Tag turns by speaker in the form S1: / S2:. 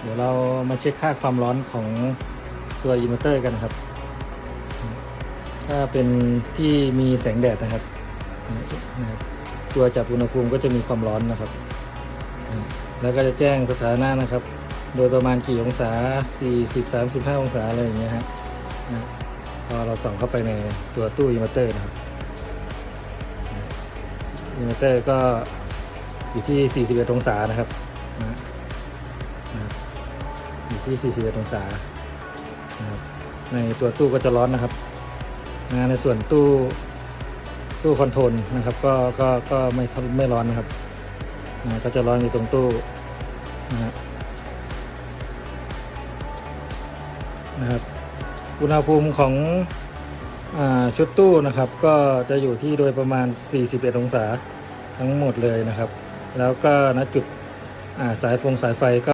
S1: เดี๋ยวเรามาเช็คค่าความร้อนของตัวอินเวอร์เตอร์กันนะครับ ถ้าเป็นที่มีแสงแดดนะครับ ตัวจับอุณหภูมิก็จะมีความร้อนนะครับ แล้วก็จะแจ้งสถานะนะครับ โดยประมาณกี่องศา 40 35 องศาอะไรอย่างเงี้ยฮะพอเราส่องเข้าไปในตัวตู้อินเวอร์เตอร์นะครับอินเวอร์เตอร์ก็อยู่ที่ 41 องศานะครับนะนะครับ อยู่ที่41องศานะครับในตัวตู้ก็จะร้อนนะครับนะในส่วนตู้ตู้คอนโทรลนะครับก็ก็ก็ไม่ไม่ร้อนนะครับนะก็จะร้อนอยู่ตรงตู้นะฮะนะครับอุณหภูมิของอชุดตู้นะครับ ก็จะอยู่ที่โดยประมาณ 41 องศาทั้งหมดเลยนะครับ แล้วก็ณจุดสายฟงสายไฟก็